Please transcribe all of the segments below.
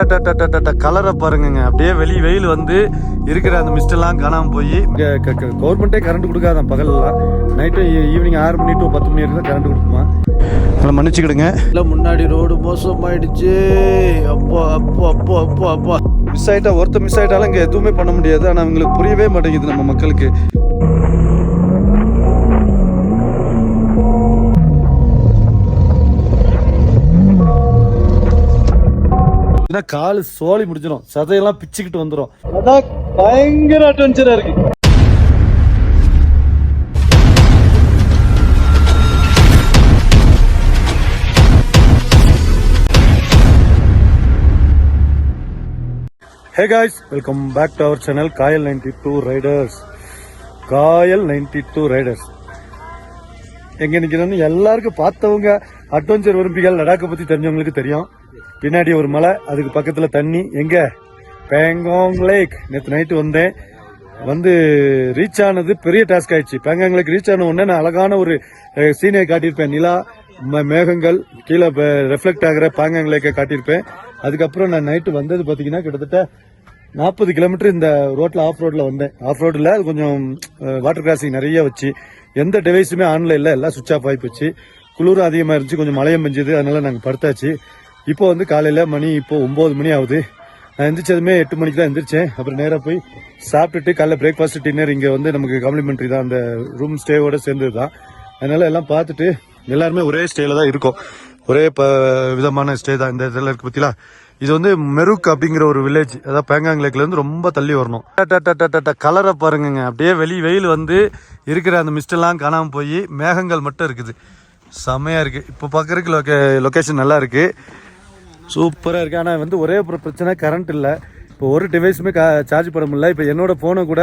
கலரை பாருங்கங்க அப்படியே வெளி வெயில் வந்து இருக்கிற அந்த மிஸ்டெல்லாம் காணாமல் போய் கவர்மெண்ட்டே கரண்ட் கொடுக்காதான் பகல்லாம் நைட்டு ஈவினிங் ஆறு மணி டு பத்து மணி வரைக்கும் கரண்ட் கொடுக்குமா நல்லா மன்னிச்சுக்கிடுங்க இல்லை முன்னாடி ரோடு மோசமாயிடுச்சு அப்போ அப்போ அப்போ அப்போ அப்போ மிஸ் ஆகிட்டா ஒருத்தர் மிஸ் ஆகிட்டாலும் இங்கே எதுவுமே பண்ண முடியாது ஆனால் அவங்களுக்கு புரியவே மாட்டேங்குது நம்ம மக்களுக்கு ஏன்னா காலு சோழி முடிஞ்சிடும் சதையெல்லாம் பிச்சுக்கிட்டு வந்துடும் அதான் பயங்கர அட்வென்ச்சரா இருக்கு. Hey guys welcome back to our channel Kayal ninety two riders Kayal ninety two riders எங்க நிக்கிறோம்னு எல்லாருக்கும் பார்த்தவங்க அட்வென்ச்சர் விரும்பிகள் லடாக்கை பத்தி தெரிஞ்சவங்களுக்கு தெரியும். பின்னாடி ஒரு மலை அதுக்கு பக்கத்துல தண்ணி. எங்க? Bangkok lake. நேற்று நைட்டு வந்தேன். வந்து ரீச் ஆனது பெரிய டாஸ்க் ஆயிடுச்சு. பேங்காங் லேக் ரீச் ஆன உடனே நான் அழகான ஒரு சீனை காட்டியிருப்பேன். நிலா மேகங்கள் கீழே ரெஃப்ளெக்ட் ஆகிற பேங்காங் லேக்கை காட்டியிருப்பேன். அதுக்கப்புறம் நான் நைட்டு வந்தது பார்த்தீங்கன்னா கிட்டத்தட்ட நாற்பது கிலோமீட்டர் இந்த ரோட்டில் ஆஃப் ரோட்டில் வந்தேன். ஆஃப் ரோட்டில் அது கொஞ்சம் வாட்டர் கிராசிங் நிறைய வச்சு எந்த டிவைஸுமே ஆன்ல இல்லை எல்லாம் சுவிச் ஆஃப் ஆகி போச்சு. குளிரும் அதிகமாக இருந்துச்சு கொஞ்சம் மழையும் பெஞ்சது அதனால நாங்கள் படுத்தாச்சு. இப்போ வந்து காலையில் மணி இப்போ ஒம்பது மணி ஆகுது. நான் எந்திரிச்சதுமே எட்டு மணிக்கு தான் எந்திரிச்சேன். அப்புறம் நேராக போய் சாப்பிட்டுட்டு காலைல பிரேக்ஃபாஸ்ட் டின்னர் இங்கே வந்து நமக்கு காம்ப்ளிமெண்ட்ரி தான். அந்த ரூம் ஸ்டேவோட சேர்ந்தது தான் அதனால எல்லாம் பார்த்துட்டு எல்லாருமே ஒரே ஸ்டேல தான் இருக்கும். ஒரே ப விதமான ஸ்டே தான் இந்த இதில் இருக்கு பத்திலா இது வந்து மெருக் அப்படிங்கிற ஒரு வில்லேஜ் அதாவது பேங்காங் லேக்ல இருந்து ரொம்ப தள்ளி வரணும். கலரை பாருங்கங்க. அப்படியே வெளி வெயில் வந்து இருக்கிற அந்த மிஸ்டெல்லாம் காணாமல் காணாம போய் மேகங்கள் மட்டும் இருக்குது. செமையா இருக்கு. இப்போ பார்க்கறதுக்கு லொக்கே லொக்கேஷன் நல்லா இருக்கு. சூப்பராக இருக்குது ஆனால் வந்து ஒரே ஒரு பிரச்சனை கரண்ட் இல்லை. இப்போ ஒரு டிவைஸுமே கா சார்ஜ் பண்ண முடியல. இப்போ என்னோடய ஃபோனை கூட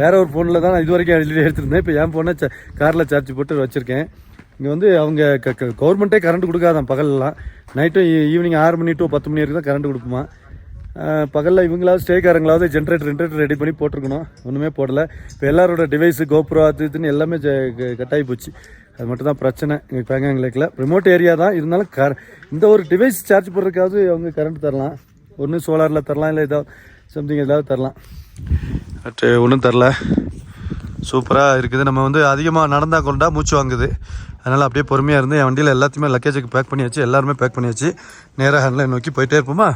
வேறு ஒரு ஃபோனில் தான் நான் இது வரைக்கும் எழுதி எடுத்திருந்தேன். இப்போ என் ஃபோனை காரில் சார்ஜ் போட்டு வச்சுருக்கேன். இங்கே வந்து அவங்க கவர்மெண்ட்டே கரண்ட் கொடுக்காதான் பகல்லாம் நைட்டும் ஈவினிங் e, ஆறு மணி டு பத்து மணி வரைக்கும் தான் கரண்ட் கொடுப்போமா பகலில் இவங்களாவது ஸ்டேக்காரங்களாவது ஜென்ரேட்டர் ஜென்ரேட்டர் ரெடி பண்ணி போட்டிருக்கணும். ஒன்றுமே போடலை. இப்போ எல்லாரோட டிவைஸு கோப்ரோ அது இதுன்னு எல்லாமே கட்டாகி போச்சு. அது மட்டும் தான் பிரச்சனை. எங்கள் பேங்காங் லேக்கில் ரிமோட் ஏரியா தான். இருந்தாலும் கர இந்த ஒரு டிவைஸ் சார்ஜ் போடுறதுக்காவது அவங்க கரண்ட் தரலாம். ஒன்று சோலாரில் தரலாம் இல்லை ஏதாவது சம்திங் ஏதாவது தரலாம். பட் ஒன்றும் தரல. சூப்பராக இருக்குது. நம்ம வந்து அதிகமாக நடந்தால் கொண்டா மூச்சு வாங்குது. அதனால் அப்படியே பொறுமையாக இருந்து என் வண்டியில் எல்லாத்தையுமே லக்கேஜுக்கு பேக் பண்ணியாச்சு. எல்லாருமே பேக் பண்ணியாச்சு. நேராக ஹேண்டில் நோக்கி போயிட்டே இருப்போமா?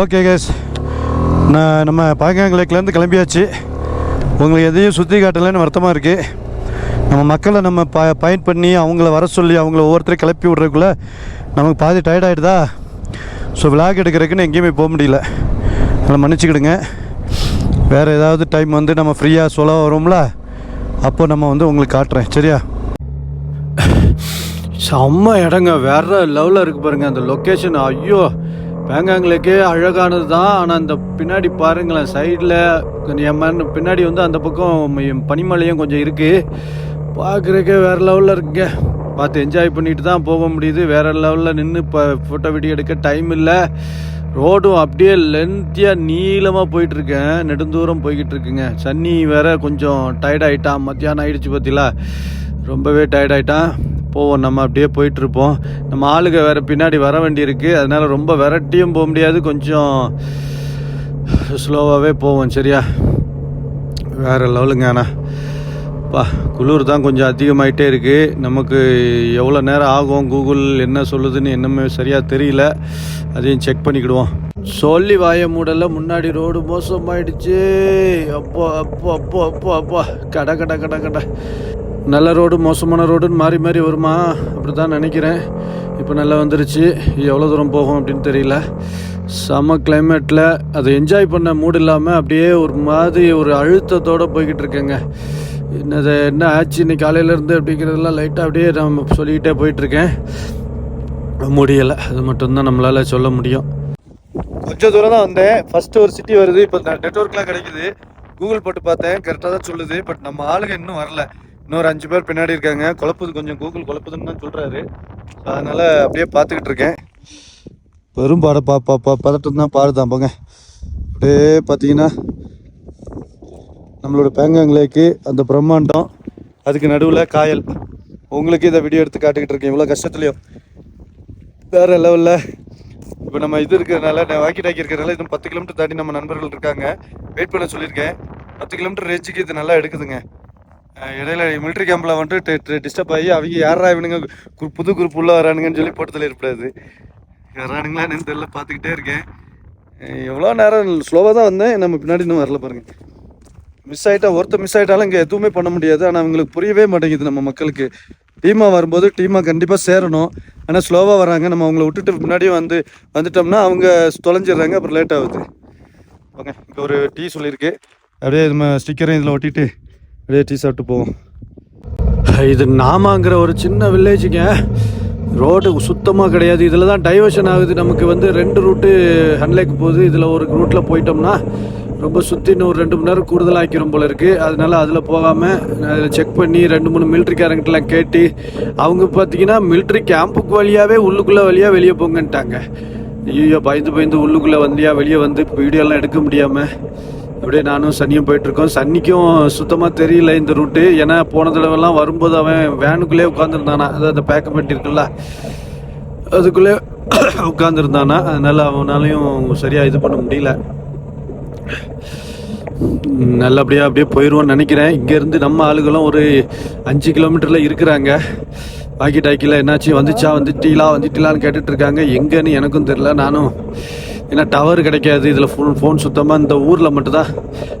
ஓகே கேஸ் நான் நம்ம பாங்காங் லேக்லேருந்து கிளம்பியாச்சு. உங்களுக்கு எதையும் சுற்றி காட்டலைன்னு வருத்தமாக இருக்குது நம்ம மக்களை நம்ம ப பயன் பண்ணி அவங்கள வர சொல்லி அவங்கள ஒவ்வொருத்தரையும் கிளப்பி விட்றதுக்குள்ளே நமக்கு பாதி டயர்ட் ஆகிடுதா ஸோ விளாக் எடுக்கிறதுக்குன்னு எங்கேயுமே போக முடியல. அதனால் மன்னிச்சுக்கிடுங்க. வேறு ஏதாவது டைம் வந்து நம்ம ஃப்ரீயாக சொல்ல வரோம்ல அப்போ நம்ம வந்து உங்களுக்கு காட்டுறேன். சரியா? செம்ம இடங்க. வேற லெவலில் இருக்குது பாருங்கள் அந்த லொக்கேஷன் ஐயோ! பேங்காங்லேக்கே அழகானது தான் ஆனால் அந்த பின்னாடி பாருங்களேன் சைடில் கொஞ்சம் பின்னாடி வந்து அந்த பக்கம் பனிமலையும் கொஞ்சம் இருக்குது பார்க்குறக்கே வேறு லெவலில் இருக்குங்க. பார்த்து என்ஜாய் பண்ணிட்டு தான் போக முடியுது. வேறு லெவலில் நின்று இப்போ ஃபோட்டோ வீடியோ எடுக்க டைம் இல்லை. ரோடும் அப்படியே லென்த்தியாக நீளமாக போயிட்டுருக்கேன். நெடுந்தூரம் போய்கிட்டு இருக்குங்க சன்னி வேற கொஞ்சம் டயர்டாயிட்டான் மத்தியானம் ஆயிடுச்சு பார்த்தீங்களா ரொம்பவே டயர்டாயிட்டான் போவோம் நம்ம அப்படியே போயிட்டு இருப்போம் நம்ம ஆளுங்க வேறு பின்னாடி வர வேண்டியிருக்கு. அதனால் ரொம்ப விரட்டியும் போக முடியாது. கொஞ்சம் ஸ்லோவாகவே போவோம் சரியா? வேறு லெவலுங்க அண்ணா. பா குளிர் தான் கொஞ்சம் அதிகமாயிட்டே இருக்குது நமக்கு எவ்வளோ நேரம் ஆகும்? கூகுள் என்ன சொல்லுதுன்னு என்னமே சரியாக தெரியல. அதையும் செக் பண்ணிக்கிடுவோம். சொல்லி வாய மூடல முன்னாடி ரோடு மோசமாயிடுச்சு. அப்போ அப்போ அப்போ அப்போ அப்போ. கட கட கட கட. நல்ல ரோடு மோசமான ரோடுன்னு மாறி மாறி வருமா? அப்படி தான் நினைக்கிறேன். இப்போ நல்லா வந்துருச்சு. எவ்வளோ தூரம் போகும் அப்படின்னு தெரியல. செம கிளைமேட்டில் அதை என்ஜாய் பண்ண மூடு இல்லாமல் அப்படியே ஒரு மாதிரி ஒரு அழுத்தத்தோடு போய்கிட்டு இருக்கேங்க. என்னது என்ன ஆச்சு? இன்னைக்கு காலையிலேருந்து அப்படிங்கிறதெல்லாம் லைட்டாக அப்படியே நம்ம சொல்லிக்கிட்டே போயிட்டுருக்கேன் முடியலை. அது மட்டும்தான் நம்மளால் சொல்ல முடியும். கொஞ்சம் தூரம் தான் வந்தேன். ஃபஸ்ட்டு ஒரு சிட்டி வருது. இப்போ நெட்ஒர்க்லாம் கிடைக்குது. கூகுள் போட்டு பார்த்தேன். கரெக்டாக தான் சொல்லுது. பட் நம்ம ஆளுங்க இன்னும் வரல. இன்னொரு அஞ்சு பேர் பின்னாடி இருக்காங்க. குழப்புது கொஞ்சம் கூகுள் குழப்புதுன்னு தான் சொல்கிறாரு அதனால் அப்படியே பார்த்துக்கிட்டு இருக்கேன். பெரும் பாட பா பா பா பதட்டம் தான் பாடுதான் போங்க. அப்படியே பார்த்தீங்கன்னா நம்மளோட பேங்காங்லேக்கு அந்த பிரம்மாண்டம் அதுக்கு நடுவில் காயல். உங்களுக்கு இதை வீடியோ எடுத்து காட்டிக்கிட்டு இருக்கேன். இவ்வளோ கஷ்டத்துலையும் வேற லெவலில் இப்போ நம்ம இது இருக்கிறதுனால நான் வாக்கி டாக்கி இருக்கிறதுனால இன்னும் பத்து கிலோமீட்டர் தாண்டி நம்ம நண்பர்கள் இருக்காங்க. வெயிட் பண்ண சொல்லியிருக்கேன். பத்து கிலோமீட்டர் ரேஞ்சுக்கு இது நல்லா எடுக்குதுங்க. இடையில மிலிட்ரி கேம்பில் வந்துட்டு டிஸ்டர்ப் ஆகி அவங்க யாரா இவனுங்க? புது குரூப் உள்ள வரானுங்கன்னு சொல்லி போட்டு தள்ளிடக்கூடாது வரானுங்களான்னு தெரியல பார்த்துக்கிட்டே இருக்கேன். எவ்வளோ நேரம் ஸ்லோவாக தான் வந்தேன். நம்ம பின்னாடி இன்னும் வரல பாருங்க. மிஸ் ஆகிட்டா ஒருத்தர் மிஸ் ஆகிட்டாலும் இங்கே எதுவுமே பண்ண முடியாது. ஆனால் அவங்களுக்கு புரியவே மாட்டேங்குது நம்ம மக்களுக்கு. டீமாக வரும்போது டீமாக கண்டிப்பாக சேரணும். ஆனால் ஸ்லோவாக வராங்க. நம்ம அவங்கள விட்டுட்டு முன்னாடியே வந்து வந்துட்டோம்னா அவங்க தொலைஞ்சிடுறாங்க. அப்புறம் லேட் ஆகுது. ஓகே இப்போ ஒரு டீ சொல்லியிருக்கு. அப்படியே நம்ம ஸ்டிக்கரையும் இதில் ஒட்டிட்டு அப்படியே டீ சாப்பிட்டு போவோம். இது நாமாங்கிற ஒரு சின்ன வில்லேஜுங்க. ரோடு சுத்தமாக கிடையாது. இதில் தான் டைவர்ஷன் ஆகுது. நமக்கு வந்து ரெண்டு ரூட்டு ஹன்லேக்கு போகுது. இதில் ஒரு ரூட்டில் போயிட்டோம்னா ரொம்ப சுற்றி இன்னும் ஒரு ரெண்டு மணி நேரம் கூடுதலாக போல இருக்குது அதனால அதில் போகாமல் அதில் செக் பண்ணி ரெண்டு மூணு மிலிட்ரிக்காரங்கிட்டலாம் கேட்டு அவங்க பார்த்தீங்கன்னா மிலிட்ரி கேம்புக்கு வழியாகவே உள்ளுக்குள்ளே வழியாக வெளியே போங்கன்ட்டாங்க. ஐயோ பயந்து பயந்து உள்ளுக்குள்ளே வந்தியா வெளியே வந்து வீடியோலாம் எடுக்க முடியாமல் அப்படியே நானும் சன்னியும் போயிட்டுருக்கோம். சன்னிக்கும் சுத்தமாக தெரியல இந்த ரூட்டு ஏன்னா போன தடவைலாம் வரும்போது அவன் வேனுக்குள்ளே உட்காந்துருந்தானா அதாவது அந்த பேக்கப் இருக்குல்ல? அதுக்குள்ளே உட்காந்துருந்தானா அதனால் அவனாலையும் சரியாக இது பண்ண முடியல. நல்லபடியாக அப்படியே போயிடுவோம்னு நினைக்கிறேன். இங்கேருந்து நம்ம ஆளுகளும் ஒரு அஞ்சு கிலோமீட்டரில் இருக்கிறாங்க. வாக்கி டாக்கியில் என்னாச்சு? வந்துச்சா? வந்துட்டீங்களா? வந்துட்டீங்களான்னு கேட்டுட்ருக்காங்க இருக்காங்க எனக்கும் தெரில நானும் ஏன்னா டவர் கிடைக்காது இதில் ஃபோன் ஃபோன் சுத்தமாக இந்த ஊரில் மட்டும்தான்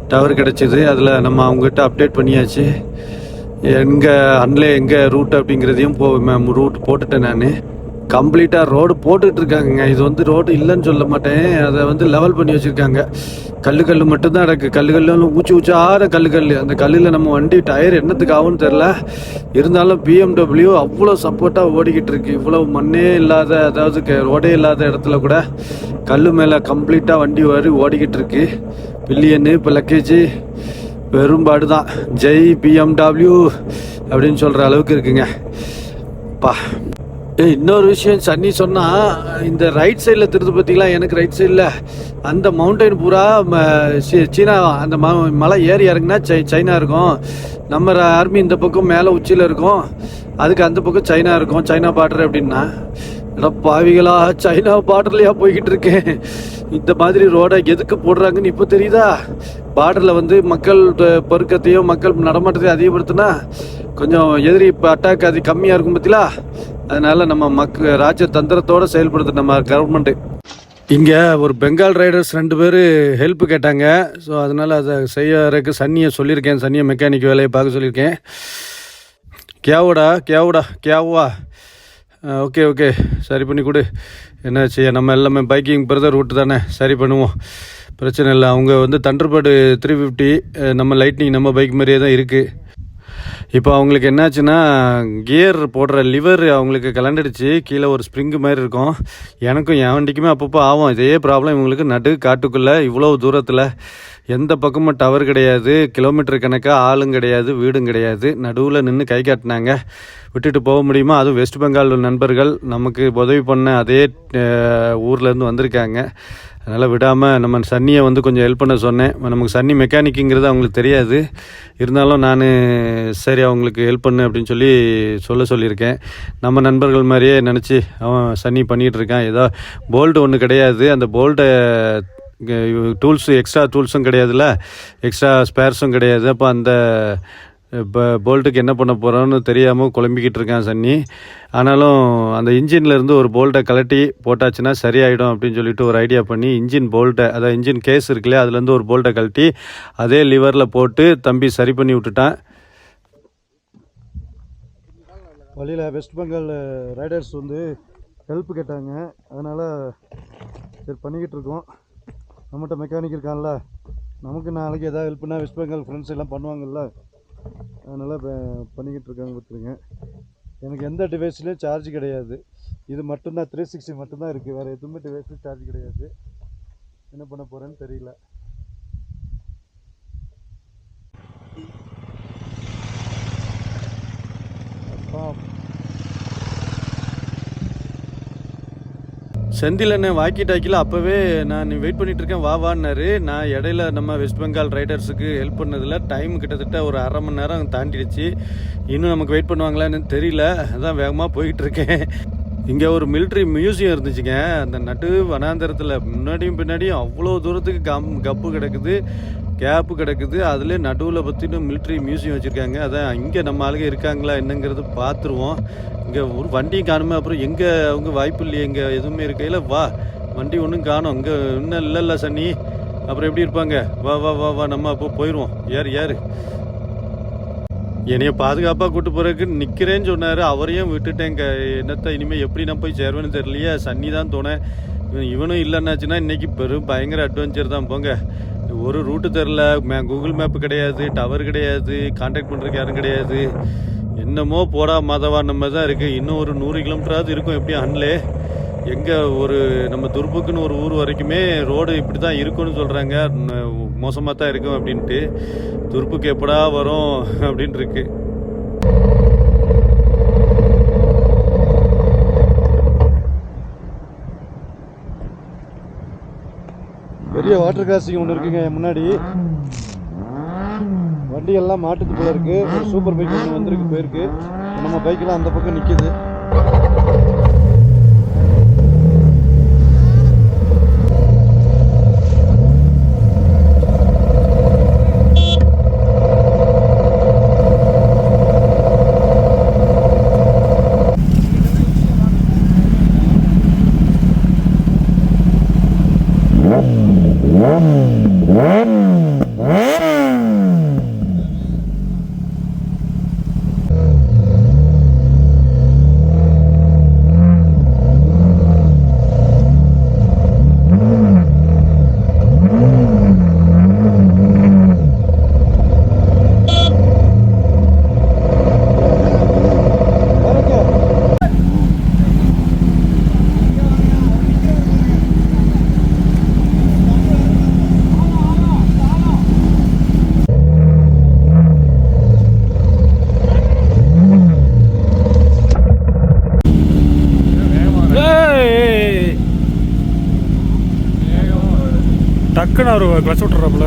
டவர் கிடைச்சிது. அதில் நம்ம அவங்ககிட்ட அப்டேட் பண்ணியாச்சு. எங்கே அன்லே எங்கே ரூட் அப்படிங்கிறதையும் போ ரூட் போட்டுட்டேன் நான். கம்ப்ளீட்டாக ரோடு போட்டுட்டு இருக்காங்கங்க இது வந்து ரோடு இல்லைன்னு சொல்ல மாட்டேன். அதை வந்து லெவல் பண்ணி வச்சுருக்காங்க. கல் கல் மட்டும்தான் இருக்கு கல்லு கல்லு ஊச்சி ஊச்சார கல்லு கல் அந்த கல்லில் நம்ம வண்டி டயர் என்னத்துக்கு ஆகும்னு தெரில இருந்தாலும் பிஎம்டபிள்யூ அவ்வளோ சப்போர்ட்டாக ஓடிக்கிட்டு இருக்கு இவ்வளோ மண்ணே இல்லாத அதாவது க- ரோடே இல்லாத இடத்துல கூட கல் மேலே கம்ப்ளீட்டாக வண்டி வரி ஓடிக்கிட்டு இருக்கு பில்லியனு இப்போ லக்கேஜ் பெரும்பாடு தான் ஜெய் பிஎம்டபிள்யூ அப்படின்னு சொல்கிற அளவுக்கு இருக்குங்க. பா இன்னொரு விஷயம் சன்னி சொன்னால் இந்த ரைட் சைடில் திருது பார்த்தீங்களா? எனக்கு ரைட் சைடில் அந்த மவுண்டைன் பூரா ம, சீனா அந்த ம மலை ஏறி இறங்குனா சை சைனா இருக்கும். நம்ம ஆர்மி இந்த பக்கம் மேலே உச்சியில் இருக்கும். அதுக்கு அந்த பக்கம் சைனா இருக்கும். சைனா பார்டர் அப்படின்னா எடா பாவிகளா சைனா பார்டர்லையா போய்கிட்டு இருக்கேன் இந்த மாதிரி ரோடை எதுக்கு போடுறாங்கன்னு இப்போ தெரியுதா? பார்டரில் வந்து மக்கள் பொருக்கத்தையும் பெருக்கத்தையும் மக்கள் நடமாட்டத்தையும் அதிகப்படுத்தினா கொஞ்சம் எதிரி இப்போ அட்டாக் அது கம்மியாக இருக்கும் பார்த்தீங்களா அதனால நம்ம மக்க ராஜ்ய தந்திரத்தோடு செயல்படுது நம்ம கவர்மெண்ட்டு இங்கே ஒரு பெங்கால் ரைடர்ஸ் ரெண்டு பேர் ஹெல்ப் கேட்டாங்க. ஸோ அதனால் அதை செய்யறதுக்கு சன்னியை சொல்லியிருக்கேன். சன்னியை மெக்கானிக் வேலையை பார்க்க சொல்லியிருக்கேன். கேவுடா கேவுடா கேவா ஓகே ஓகே. சரி பண்ணி கொடு. என்ன செய்ய நம்ம எல்லாமே பைக்கிங் பிரதர் ரூட்டு தானே? சரி பண்ணுவோம். பிரச்சனை இல்லை. அவங்க வந்து தண்டர்பேடு த்ரீ ஃபிஃப்டி நம்ம லைட்னிங் நம்ம பைக் மாதிரியே தான் இருக்குது இப்போ அவங்களுக்கு என்னாச்சுன்னா கியர் போடுற லிவர் அவங்களுக்கு கலண்டுடுச்சு. கீழே ஒரு ஸ்ப்ரிங்கு மாதிரி இருக்கும். எனக்கும் என் வண்டிக்குமே அப்பப்போ ஆகும். இதே ப்ராப்ளம் இவங்களுக்கு நடு காட்டுக்குள்ளே இவ்வளோ தூரத்தில். எந்த பக்கமும் டவர் கிடையாது கிலோமீட்டர் கணக்காக ஆளும் கிடையாது வீடும் கிடையாது. நடுவில் நின்று கை காட்டினாங்க. விட்டுட்டு போக முடியுமா? அதுவும் வெஸ்ட் பெங்கால் நண்பர்கள் நமக்கு உதவி பண்ண அதே ஊர்லேருந்து வந்திருக்காங்க. அதனால் விடாமல் நம்ம சன்னியை வந்து கொஞ்சம் ஹெல்ப் பண்ண சொன்னேன். நமக்கு சன்னி மெக்கானிக்குங்கிறது அவங்களுக்கு தெரியாது. இருந்தாலும் நான் சரி அவங்களுக்கு ஹெல்ப் பண்ணு அப்படின்னு சொல்லி சொல்ல சொல்லியிருக்கேன். நம்ம நண்பர்கள் மாதிரியே நினச்சி அவன் சன்னி பண்ணிகிட்டு இருக்கான். ஏதோ போல்ட் ஒன்று கிடையாது. அந்த போல்ட்டை டூல்ஸு எக்ஸ்ட்ரா டூல்ஸும் கிடையாதுல்ல? எக்ஸ்ட்ரா ஸ்பேர்ஸும் கிடையாது. அப்போ அந்த இப்போ போல்ட்டுக்கு என்ன பண்ண போகிறோன்னு தெரியாமல் குழம்பிக்கிட்டு இருக்கான் சன்னி. ஆனாலும் அந்த இன்ஜின்லேருந்து ஒரு போல்ட்டை கலட்டி போட்டாச்சுன்னா சரியாயிடும் அப்படின்னு சொல்லிட்டு ஒரு ஐடியா பண்ணி இன்ஜின் போல்ட்டை அதாவது இன்ஜின் கேஸ் இருக்குல்லையே அதுலேருந்து ஒரு போல்ட்டை கழட்டி அதே லிவரில் போட்டு தம்பி சரி பண்ணி விட்டுட்டான். வழியில் வெஸ்ட் பெங்கால் ரைடர்ஸ் வந்து ஹெல்ப் கேட்டாங்க. அதனால் சரி பண்ணிக்கிட்டு இருக்கோம். நம்மகிட்ட மெக்கானிக் இருக்கான்ல நமக்கு நாளைக்கு எதாவது ஹெல்ப்னா வெஸ்ட் பெங்கால் ஃப்ரெண்ட்ஸ் எல்லாம் பண்ணுவாங்கல்ல அதனால் பண்ணிக்கிட்டு இருக்காங்க பார்த்துருங்க எனக்கு எந்த டிவைஸ்லேயும் சார்ஜ் கிடையாது. இது மட்டும்தான் த்ரீ சிக்ஸ்டி மட்டும்தான் இருக்குது வேறு எதுவுமே டிவைஸ்லேயும் சார்ஜ் கிடையாது. என்ன பண்ண போகிறேன்னு தெரியல. அப்பா செந்திலண்ணே வாக்கி டாக்கியில் அப்போவே நான் வெயிட் பண்ணிட்டு இருக்கேன் வா வான்னாரு. நான் இடையில நம்ம வெஸ்ட் பெங்கால் ரைடர்ஸுக்கு ஹெல்ப் பண்ணதில் டைம் கிட்டத்தட்ட ஒரு அரை மணி நேரம் தாண்டிடுச்சு. இன்னும் நமக்கு வெயிட் பண்ணுவாங்களான்னு தெரியல. அதான் வேகமாக போயிட்டு இருக்கேன். இங்கே ஒரு மிலிட்ரி மியூசியம் இருந்துச்சுங்க. அந்த நடு வனாந்தரத்தில் முன்னாடியும் பின்னாடியும் அவ்வளோ தூரத்துக்கு கம் கப்பு கிடக்குது. கேப்பு கிடக்குது. அதில் நடுவில் பற்றின மிலிட்ரி மியூசியம் வச்சுருக்காங்க. அதான் இங்கே நம்ம ஆளுங்க இருக்காங்களா என்னங்கிறது பார்த்துருவோம் இங்கே ஒரு வண்டியும் காணுமே அப்புறம் எங்கே அவங்க வாய்ப்பு இல்லையே இங்கே எதுவுமே இருக்கையில் வா. வண்டி ஒன்றும் காணும். இங்கே இன்னும் இல்லைல்ல சன்னி. அப்புறம் எப்படி இருப்பாங்க? வா வா வா வா நம்ம அப்போ போயிடுவோம் யார் யார் என்னைய பாதுகாப்பாக கூட்டு போறதுக்கு நிற்கிறேன்னு சொன்னார். அவரையும் விட்டுட்டேங்க. என்னத்தை இனிமேல் எப்படி நான் போய் சேருவேன்னு தெரியலையே. சன்னி தான் தோணேன். இவன் இவனும் இல்லைன்னாச்சுன்னா இன்றைக்கி பெரும் பயங்கர அட்வென்ச்சர் தான். போங்க. ஒரு ரூட்டு தெரில மே கூகுள் மேப் கிடையாது டவர் கிடையாது காண்டாக்ட் பண்ணுறதுக்கு யாரும் கிடையாது. என்னமோ போடா மதவா நம்ம தான் இருக்குது இன்னும் ஒரு நூறு கிலோமீட்டராவது இருக்கும் எப்படியும் அன்லே. எங்கே ஒரு நம்ம துர்புக்குன்னு ஒரு ஊர் வரைக்குமே ரோடு இப்படி தான் இருக்குன்னு சொல்கிறாங்க மோசமாக தான் இருக்கும் அப்படின்ட்டு. துருப்புக்கு எப்படா வரும் அப்படின்ட்டு இருக்குது பெரிய வாட்டர் கிராசிங் ஒன்று இருக்குங்க முன்னாடி. வண்டி எல்லாம் மாட்டுக்கு போல இருக்கு. ஒரு சூப்பர் பைக் ஒன்று வந்திருக்கு போயிருக்கு. நம்ம பைக்கெல்லாம் அந்த பக்கம் நிற்கிது டக்குன்னு அவர் கிளச் விட்டுறாப்புல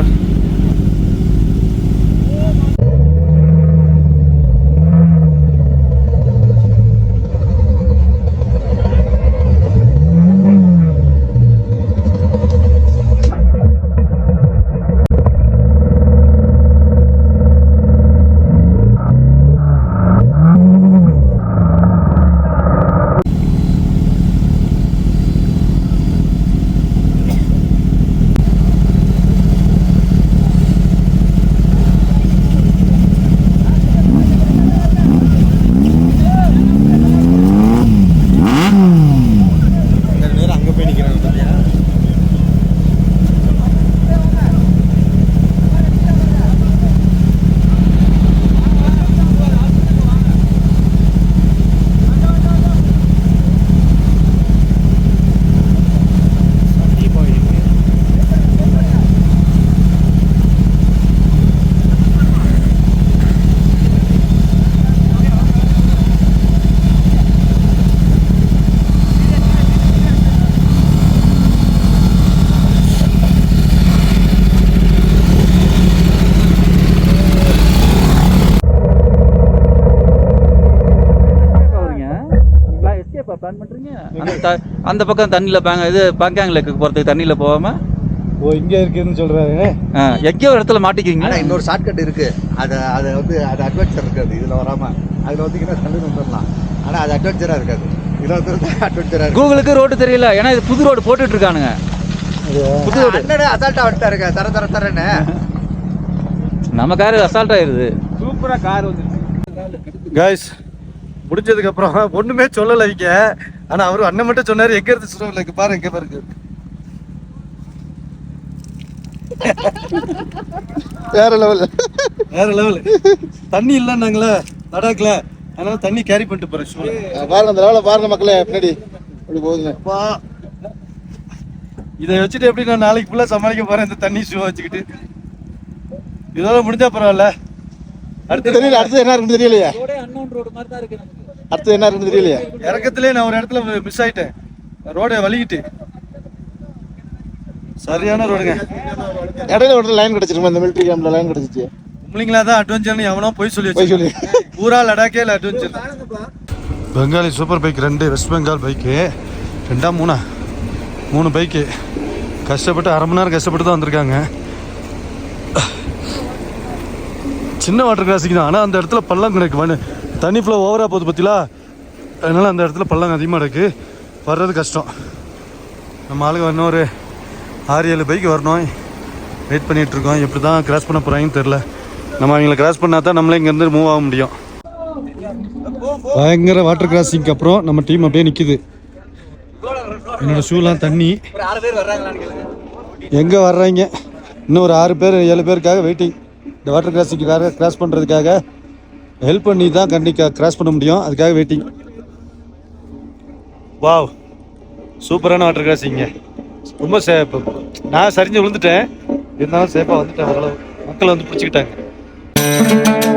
அங்கே போய் நிற்கிறாங்க பார்த்தியா வரீங்க எஸ்கேப்பா பிளான் பண்றீங்க அந்த த- அந்த பக்கம் தண்ணியில் பேங்க இது பாங்காங் லேக்கு போகிறதுக்கு தண்ணியில் போகாம? ஓ இங்கே இருக்குன்னு சொல்கிறாரு ஆ, எங்கேயோ ஒரு இடத்துல மாட்டிக்கிறீங்க இன்னொரு ஷார்ட்கட் இருக்கு. அது அது வந்து அது அட்வென்ச்சர் இருக்காது இதுல வராம. அதுல வந்தீங்கன்னா தள்ளி வந்துடலாம் ஆனா அது அட்வென்ச்சரா இருக்காது. இதுல வந்து அட்வென்ச்சரா இருக்கு. கூகுளுக்கு ரோடு தெரியல. ஏன்னா இது புது ரோடு போட்டுட்டு இருக்கானுங்க புது ரோடு அண்ணனே அசால்ட்டா வந்துட்டாருங்க தர தர தரன்னு. நம்ம காரு அசால்ட் ஆயிருது. காய்ஸ் முடிஞ்சதுக்கு அப்புறம் ஒண்ணுமே சொல்லல இங்க. ஆனா அவரு அண்ணன் மட்டும் சொன்னாரு எங்க இருந்து சுரவில்லை இங்க பாரு எங்க பாருங்க வேற லெவல் வேற லெவல் தண்ணி இல்லைன்னாங்களே லடாக்ல. அதனால தண்ணி கேரி பண்ணிட்டு போறேன் ஷூல பாருங்க அந்த லெவல பாருங்க மக்களே பின்னாடி. அப்படி போகுதுங்க இதை வச்சுட்டு எப்படி நான் நாளைக்கு ஃபுல்லா சமாளிக்க போறேன் இந்த தண்ணி ஷூ வச்சுக்கிட்டு? இதோட முடிஞ்சா பரவாயில்ல. அடுத்து தெரியல அடுத்து என்ன இருக்குன்னு தெரியலையே. அடுத்து என்ன இருக்குன்னு தெரியலையே? இறக்கத்திலே நான் ஒரு இடத்துல மிஸ் ஆயிட்டேன். ரோட வலிக்கிட்டு. சரியான ரோடுங்க. இடையில ஒரு லைன் கிடைச்சிருமா இந்த மிலிட்டரி கேம்ப்ல லைன் கிடைச்சிச்சு. உம்லிங்களா தான் அட்வென்ச்சர்னு எவனோ போய் சொல்லி போய் சொல்லி. பூரா லடாக்கே அட்வென்ச்சர் பெங்காலி சூப்பர் பைக் ரெண்டு வெஸ்ட் பெங்கால் பைக்கு ரெண்டா மூணா? மூணு பைக்கு கஷ்டப்பட்டு அரை மணி நேரம் கஷ்டப்பட்டு தான் வந்திருக்காங்க. சின்ன வாட்டர் கிராசிங் தான். ஆனால் அந்த இடத்துல பள்ளம் கிடக்கு மண்ணு தண்ணி ஃபுல்லாக ஓவராக போகுது பார்த்தீங்களா அதனால் அந்த இடத்துல பள்ளம் அதிகமாக இருக்குது வர்றது கஷ்டம். நம்ம ஆளுங்க வரணும் ஒரு ஆறு ஏழு பைக் வரணும். வெயிட் பண்ணிகிட்ருக்கோம் எப்படி தான் கிராஸ் பண்ண போகிறாங்கன்னு தெரில நம்ம அவங்கள கிராஸ் பண்ணால் தான் நம்மளே இங்கேருந்து மூவ் ஆக முடியும். பயங்கர வாட்டர் கிராசிங்க்கு அப்புறம் நம்ம டீம் அப்படியே நிற்கிது என்னோடய ஷூலாம் தண்ணி. எங்கே வர்றாங்க? இன்னும் ஒரு ஆறு பேர் ஏழு பேருக்காக வெயிட்டிங் இந்த வாட்டர் கிராசிங்காக கிராஸ் பண்ணுறதுக்காக ஹெல்ப் பண்ணி தான் கண்டிப்பாக கிராஸ் பண்ண முடியும். அதுக்காக வெயிட்டிங் வாவ் சூப்பரான வாட்டர் கிராசிங்க ரொம்ப சேஃப் நான் சரிஞ்சு விழுந்துட்டேன். இருந்தாலும் சேஃபாக வந்துட்டேன் ஓரளவு. மக்கள் வந்து பிடிச்சிக்கிட்டாங்க.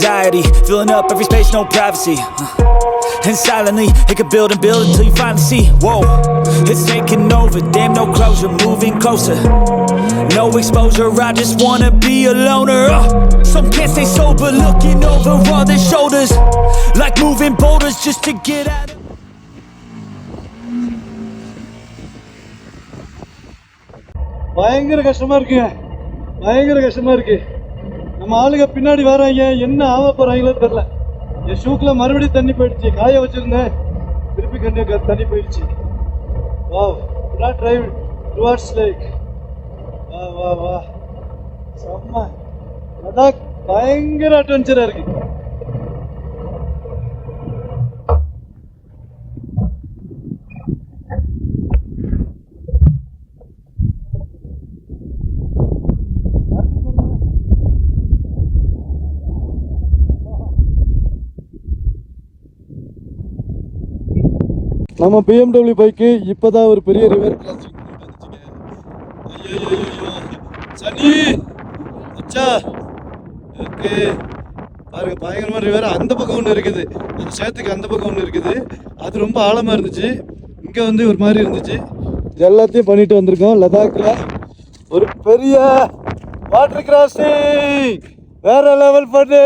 Anxiety, filling up every space, no privacy. Uh, And silently, it could build and build until you finally see. Whoa, it's taking over, damn, no closure, moving closer. No exposure, I just wanna be a loner. Uh, some can't stay sober, looking over all their shoulders. Like moving boulders just to get out of. பயங்கர கஷ்டமா இருக்குங்க பயங்கர கஷ்டமா இருக்கு நம்ம ஆளுங்க பின்னாடி வராங்க. என்ன ஆக போறாங்களோ தெரியல. என் ஷூக்கில் மறுபடியும் தண்ணி போயிடுச்சு. காய வச்சிருந்தேன். திருப்பி கண்ணு தண்ணி போயிடுச்சு. வா டிரைவ் டுவார்ட்ஸ் லைக் வா வா வா. செம்ம. லடாக் பயங்கர அட்வென்ச்சராக இருக்குது நம்ம பிஎம்டபிள்யூ பைக்கு இப்போதான் ஒரு பெரிய ரிவர் கிராசிங் சனி அச்சா ஓகே பாருங்க பயங்கரமாக ரிவர் அந்த பக்கம் ஒன்று இருக்குது. அந்த சேத்துக்கு அந்த பக்கம் ஒன்று இருக்குது. அது ரொம்ப ஆழமாக இருந்துச்சு. இங்கே வந்து ஒரு மாதிரி இருந்துச்சு. எல்லாத்தையும் பண்ணிட்டு வந்திருக்கோம். லதாக்கில் ஒரு பெரிய வாட்டர் கிராசிங் வேற லெவல் பண்ணு.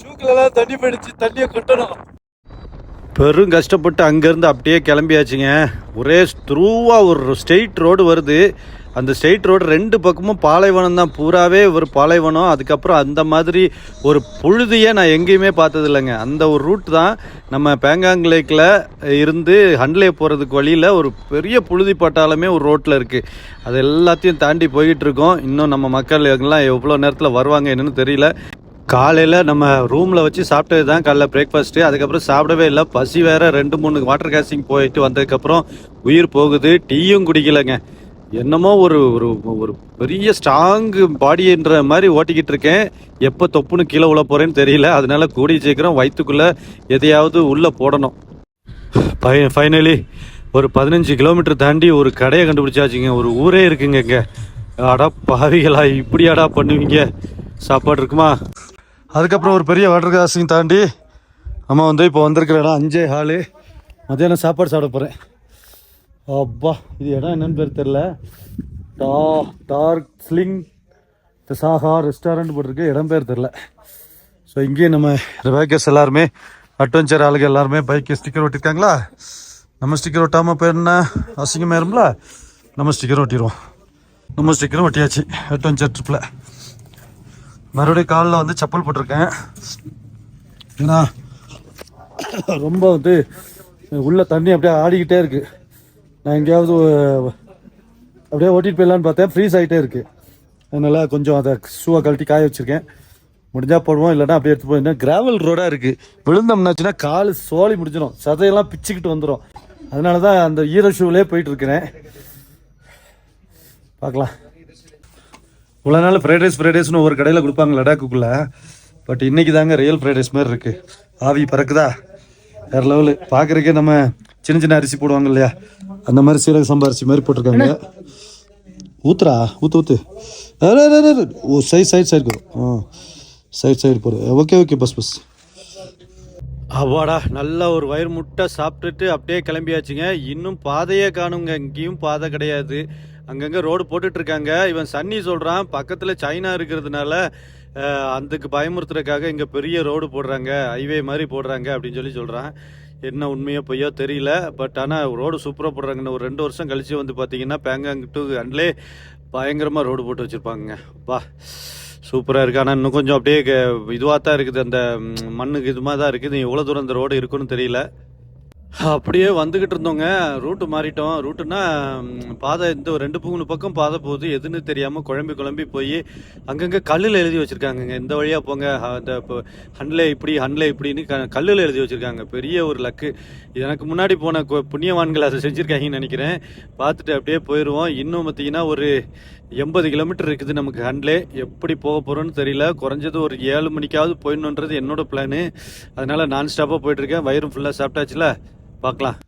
ஷூக்கிலலாம் தண்ணி போயிடுச்சு. தண்ணியை கொட்டணும். பெரும் கஷ்டப்பட்டு அங்கேருந்து அப்படியே கிளம்பியாச்சுங்க. ஒரே த்ரூவாக ஒரு ஸ்ட்ரெயிட் ரோடு வருது. அந்த ஸ்ட்ரெயிட் ரோடு ரெண்டு பக்கமும் பாலைவனம் தான். பூராவே ஒரு பாலைவனம். அதுக்கப்புறம் அந்த மாதிரி ஒரு புழுதியே நான் எங்கேயுமே பார்த்தது இல்லைங்க அந்த ஒரு ரூட் தான் நம்ம பேங்காங் லேக்கில் இருந்து ஹண்ட்லே போகிறதுக்கு வழியில் ஒரு பெரிய புழுதி பட்டாலுமே ஒரு ரோட்டில் இருக்குது அது எல்லாத்தையும் தாண்டி போயிட்டு இருக்கோம். இன்னும் நம்ம மக்கள் எல்லாம் எவ்வளோ நேரத்தில் வருவாங்க என்னன்னு தெரியல. காலையில் நம்ம ரூமில் வச்சு சாப்பிட்டது தான் காலைல பிரேக்ஃபாஸ்ட்டு அதுக்கப்புறம் சாப்பிடவே இல்லை. பசி வேற ரெண்டு மூணு வாட்டர் கேசிங் போயிட்டு வந்ததுக்கப்புறம் உயிர் போகுது. டீயும் குடிக்கலைங்க. என்னமோ ஒரு ஒரு ஒரு பெரிய ஸ்ட்ராங் பாடின்ற மாதிரி ஓட்டிக்கிட்டு இருக்கேன். எப்போ தொப்புன்னு கீழே உள்ள போகிறேன்னு தெரியல. அதனால கூடி சீக்கிரம் வயிற்றுக்குள்ளே எதையாவது உள்ளே போடணும். ஃபைனலி ஒரு பதினஞ்சு கிலோமீட்டர் தாண்டி ஒரு கடையை கண்டுபிடிச்சாச்சுங்க. ஒரு ஊரே இருக்குங்க இங்கே அடா பாவிகளா இப்படியாடா பண்ணுவீங்க? சாப்பாடு இருக்குமா? அதுக்கப்புறம் ஒரு பெரிய வாட்டர் கிராசிங் தாண்டி நம்ம வந்து இப்போ வந்திருக்கிற இடம் அஞ்சே ஹாலு மத்தியானம் சாப்பாடு சாப்பிட போகிறேன் அப்பா இது இடம் என்னன்னு பேர் தெரில டா டார்க் ஸ்லிங் சாஹா ரெஸ்டாரண்ட் போட்டிருக்கு. இடம் பேர் தெரில ஸோ இங்கேயும் நம்ம பைக்கர்ஸ் எல்லாருமே அட்வென்ச்சர் ஆளுங்க எல்லாருமே பைக்கு ஸ்டிக்கர் ஒட்டியிருக்காங்களா நம்ம ஸ்டிக்கர் ஒட்டாமல் போயிருந்தா அசிங்கமாயிரும்ல நம்ம ஸ்டிக்கர் ஒட்டிடுவோம் நம்ம ஸ்டிக்கரும் ஒட்டியாச்சு அட்வென்ச்சர் ட்ரிப்பில் மறுபடியும் காலில் வந்து செப்பல் போட்டிருக்கேன். ஏன்னா ரொம்ப வந்து உள்ள தண்ணி அப்படியே ஆடிக்கிட்டே இருக்கு. நான் எங்கேயாவது அப்படியே ஓட்டிட்டு போயிடலான்னு பார்த்தேன். ஃப்ரீஸ் ஆகிட்டே இருக்கு. அதனால கொஞ்சம் அதை ஷூவை கழட்டி காய வச்சிருக்கேன். முடிஞ்சா போடுவோம் இல்லைன்னா அப்படியே எடுத்து போயிருந்தேன் கிராவல் ரோடாக இருக்கு. விழுந்தோம்னாச்சுன்னா கால் சோழி முடிஞ்சிடும். சதையெல்லாம் பிச்சுக்கிட்டு வந்துடும் அதனால தான் அந்த ஈர ஷூவிலே போயிட்டு இருக்கிறேன். பார்க்கலாம். இவ்வளோ நாள் ஃப்ரைட் ரைஸ் ஃப்ரைட் ரைஸ்னு ஒரு கடையில் கொடுப்பாங்க லடாக்குக்குள்ள. பட் இன்னைக்கு தாங்க ரியல் ஃப்ரைட் ரைஸ் மாதிரி இருக்கு. ஆவி பறக்குதா? வேற லெவலு பார்க்குறக்கே நம்ம சின்ன சின்ன அரிசி போடுவாங்க இல்லையா? அந்த மாதிரி சீரக சம்பா அரிசி மாதிரி போட்டிருக்காங்க. ஊத்துறா ஊத்து ஊத்து. ஓ சைட் சைட் சைடு ஆ சைட் சைடு போடு. ஓகே ஓகே பஸ் பஸ் அவாடா நல்ல ஒரு வயிறு முட்டை சாப்பிட்டுட்டு அப்படியே கிளம்பியாச்சுங்க. இன்னும் பாதையே காணுங்க. இங்கேயும் பாதை கிடையாது. அங்கங்கே ரோடு போட்டுட்டு இருக்காங்க இவன் சன்னி சொல்கிறான் பக்கத்தில் சைனா இருக்கிறதுனால அதுக்கு பயமுறுத்துறதுக்காக இங்கே பெரிய ரோடு போடுறாங்க ஹைவே மாதிரி போடுறாங்க அப்படின்னு சொல்லி சொல்கிறான் என்ன உண்மையோ பொய்யோ தெரியல. பட் ஆனால் ரோடு சூப்பராக போடுறாங்கன்னு ஒரு ரெண்டு வருஷம் கழிச்சு வந்து பார்த்தீங்கன்னா பேங்காங் டு அண்ட்லே பயங்கரமாக ரோடு போட்டு வச்சுருப்பாங்க வா சூப்பராக இருக்குது ஆனால் இன்னும் கொஞ்சம் அப்படியே இதுவாக தான் இருக்குது. அந்த மண்ணுக்கு இதுமாக தான் இருக்குது. எவ்வளோ தூரம் அந்த ரோடு இருக்குன்னு தெரியல. அப்படியே வந்துக்கிட்டு இருந்தோங்க. ரூட்டு மாறிட்டோம். ரூட்டுனா பாதை இந்த ஒரு ரெண்டு மூணு பக்கம் பாதை போகுது. எதுன்னு தெரியாமல் குழம்பி குழம்பி போய் அங்கங்கே கல்லில் எழுதி வச்சுருக்காங்கங்க. இந்த வழியாக போங்க. அந்த இப்போ ஹன்லே இப்படி ஹன்லே இப்படின்னு க கல்லில் எழுதி வச்சுருக்காங்க. பெரிய ஒரு லக்கு. எனக்கு முன்னாடி போன கு- புண்ணியவான்கள் அதை செஞ்சுருக்காங்கன்னு நினைக்கிறேன். பார்த்துட்டு அப்படியே போயிடுவோம் இன்னும் பார்த்தீங்கன்னா ஒரு எண்பது கிலோமீட்டர் இருக்குது நமக்கு ஹன்லே எப்படி போக போகிறோன்னு தெரியல. குறைஞ்சது ஒரு ஏழு மணிக்காவது போயிடணுன்றது என்னோட பிளானு அதனால் நான் ஸ்டாப்பாக போயிட்டுருக்கேன் வயிறும் ஃபுல்லாக சாப்பிட்டாச்சுல. பார்க்கலாம்.